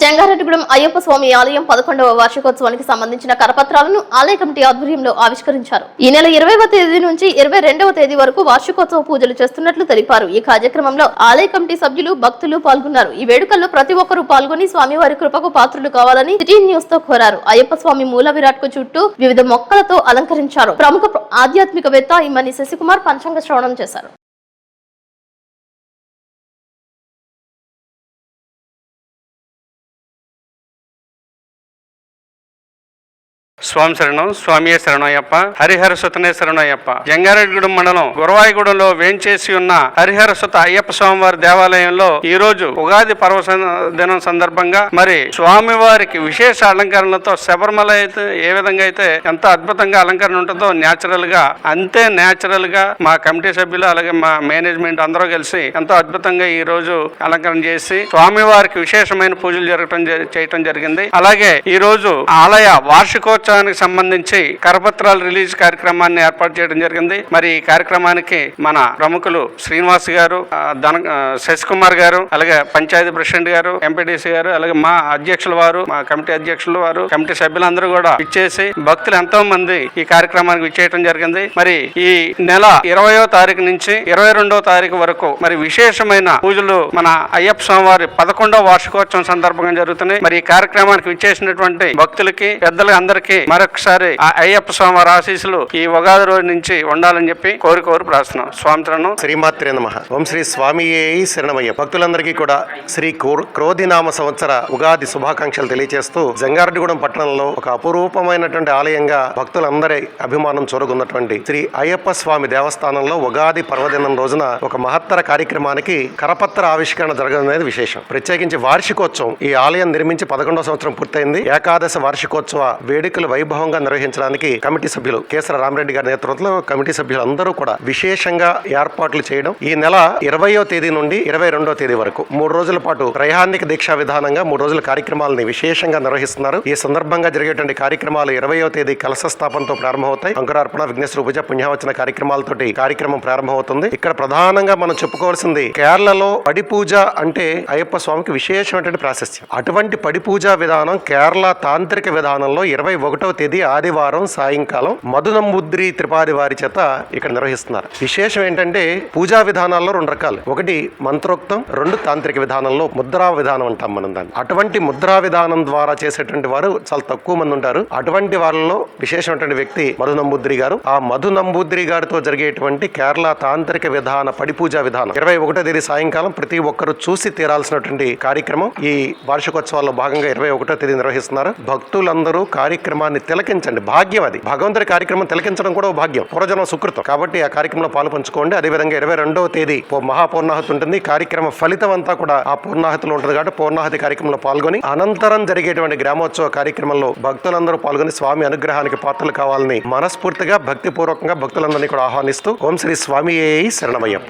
జంగారెడ్డిగూడెం అయ్యప్ప స్వామి ఆలయం పదకొండవ వార్షికోత్సవానికి సంబంధించిన కరపత్రాలను ఆలయ కమిటీ ఆధ్వర్యంలో ఆవిష్కరించారు. ఈ నెల ఇరవైవ తేదీ నుంచి ఇరవై రెండవ తేదీ వరకు వార్షికోత్సవ పూజలు చేస్తున్నట్లు తెలిపారు. ఈ కార్యక్రమంలో ఆలయ కమిటీ సభ్యులు భక్తులు పాల్గొన్నారు. ఈ వేడుకల్లో ప్రతి ఒక్కరూ పాల్గొని స్వామివారి కృపకు పాత్రులు కావాలని సిటీ న్యూస్తో కోరారు. అయ్యప్ప స్వామి మూల విరాట్కు చుట్టూ వివిధ మొక్కలతో అలంకరించారు. ప్రముఖ ఆధ్యాత్మికవేత్త ఇమ్మని శశికుమార్ పంచాంగ శ్రవణం చేశారు. స్వామి శరణం స్వామియే శరణయ్యప్ప హరిహర సుతనే శరణయ్యప్ప జంగారెడ్డిగూడెం మండలం గురవాయిగూడెంలో వేంచేసి ఉన్న హరిహర సుత అయ్యప్ప స్వామివారి దేవాలయంలో ఈ రోజు ఉగాది పర్వ దినం సందర్భంగా మరి స్వామివారికి విశేష అలంకరణలతో శబరిమల అయితే ఏ విధంగా అయితే ఎంత అద్భుతంగా అలంకరణ ఉంటుందో న్యాచురల్గా అంతే న్యాచురల్గా మా కమిటీ సభ్యులు అలాగే మా మేనేజ్మెంట్ అందరూ కలిసి ఎంతో అద్భుతంగా ఈ రోజు అలంకరణ చేసి స్వామివారికి విశేషమైన పూజలు జరగటం జ- చేయటం జరిగింది. అలాగే ఈ రోజు ఆలయ వార్షికోత్సవానికి సంబంధించి కరపత్రాలు రిలీజ్ కార్యక్రమాన్ని ఏర్పాటు చేయడం జరిగింది. మరి ఈ కార్యక్రమానికి మన ప్రముఖులు శ్రీనివాస్ గారు ధన శశికుమార్ గారు అలాగే పంచాయతీ ప్రెసిడెంట్ గారు ఎంపీటీసీ గారు అలాగే మా అధ్యక్షుల వారు మా కమిటీ అధ్యక్షులు వారు కమిటీ సభ్యులందరూ కూడా ఇచ్చేసి భక్తులు ఎంతో మంది ఈ కార్యక్రమానికి విచ్చేయడం జరిగింది. మరి ఈ నెల ఇరవయో తారీఖు నుంచి ఇరవై రెండో తారీఖు వరకు మరి విశేషమైన పూజలు మన అయ్యప్ప స్వామివారి పదకొండవ వార్షికోత్సవం సందర్భంగా జరుగుతున్నాయి. మరి ఈ కార్యక్రమానికి విచ్చేసినటువంటి భక్తులకి పెద్దలకి అందరికీ మరొకసారి ఆ అయ్యప్ప స్వామివారి ఆశీస్సులు ఈ ఉగాది రోజు నుంచి ఉండాలని చెప్పి కోరి కోరి ప్రార్థన స్వామిత్రను శ్రీమాత్రే నమ. ఓం శ్రీ స్వామి శరణమయ్య. భక్తులందరికీ కూడా శ్రీ క్రోధినామ సంవత్సర ఉగాది శుభాకాంక్షలు తెలియజేస్తూ జంగారెడ్డిగూడెం పట్టణంలో ఒక అపురూపమైనటువంటి ఆలయంగా భక్తులందరి అభిమానం చూరగొన్నటువంటి శ్రీ అయ్యప్ప స్వామి దేవస్థానంలో ఉగాది పర్వదినం రోజున ఒక మహత్తర కార్యక్రమానికి కరపత్ర ఆవిష్కరణ జరగనున్నది విశేషం. ప్రత్యేకించి వార్షికోత్సవం. ఈ ఆలయం నిర్మించి పదకొండవ సంవత్సరం పూర్తయింది. ఏకాదశ వార్షికోత్సవ వేడుకలు వైభవంగా నిర్వహించడానికి కమిటీ సభ్యులు కేసర రామరెడ్డి గారి నేతృత్వంలో కమిటీ సభ్యులు అందరూ కూడా విశేషంగా ఏర్పాట్లు చేయడం ఈ నెల ఇరవయో తేదీ నుండి ఇరవై రెండో తేదీ వరకు మూడు రోజుల పాటు ప్రయాణిక దీక్షా విధానంగా మూడు రోజుల కార్యక్రమాలని విశేషంగా నిర్వహిస్తున్నారు. ఈ సందర్భంగా జరిగేటువంటి కార్యక్రమాలు ఇరవయో తేదీ కలశ స్థాపనతో ప్రారంభమవుతాయి. అంకురార్పణ విఘ్నేశ్వర పూజ పుణ్యవచన కార్యక్రమాలతోటి కార్యక్రమం ప్రారంభమవుతుంది. ఇక్కడ ప్రధానంగా మనం చెప్పుకోవాల్సింది కేరళలో పడి పూజ అంటే అయ్యప్ప స్వామికి విశేషమైనటువంటి ప్రాశస్త్యం. అటువంటి పడి పూజ విధానం కేరళ తాంత్రిక విధానంలో ఇరవై ఒకటి ఒకటవ తేదీ ఆదివారం సాయంకాలం మధునంబుద్రి త్రిపాది వారి చేత ఇక్కడ నిర్వహిస్తున్నారు. విశేషం ఏంటంటే పూజా విధానాల్లో రెండు రకాలు. ఒకటి మంత్రోక్తం రెండు తాంత్రిక విధానంలో ముద్రా విధానం అంటాం మనం దాన్ని. అటువంటి ముద్రా విధానం ద్వారా చేసేటువంటి వారు చాలా తక్కువ మంది ఉంటారు. అటువంటి వాళ్ళలో విశేషమైనటువంటి వ్యక్తి మధునంబుద్రి గారు. ఆ మధునంబుద్రి గారితో జరిగేటువంటి కేరళ తాంత్రిక విధాన పడి పూజా విధానం. ఇరవై ఒకటో తేదీ సాయంకాలం ప్రతి ఒక్కరు చూసి తీరాల్సినటువంటి కార్యక్రమం ఈ వార్షికోత్సవాల్లో భాగంగా ఇరవై ఒకటో తేదీ నిర్వహిస్తున్నారు. భక్తులందరూ కార్యక్రమాన్ని తిలకించండి. భాగ్యం అది. భగవంతుడి కార్యక్రమం తిలకించడం కూడా భాగ్యం. పూర్వజన్మ సుకృతం. కాబట్టి ఆ కార్యక్రమంలో పాలు పంచుకోండి అదేవిధంగా ఇరవై రెండవ తేదీ పో- మహాపూర్ణాహతి ఉంటుంది. కార్యక్రమ ఫలితం అంతా కూడా ఆ పూర్ణాహతిలో ఉంటుంది కాబట్టి పూర్ణాహతి కార్యక్రమంలో పాల్గొని అనంతరం జరిగేటువంటి గ్రామోత్సవ కార్యక్రమంలో భక్తులందరూ పాల్గొని స్వామి అనుగ్రహానికి పాత్రలు కావాలని మనస్ఫూర్తిగా భక్తిపూర్వకంగా భక్తులందరినీ కూడా ఆహ్వానిస్తూ ఓం శ్రీ స్వామి శరణమయ్యప్ప.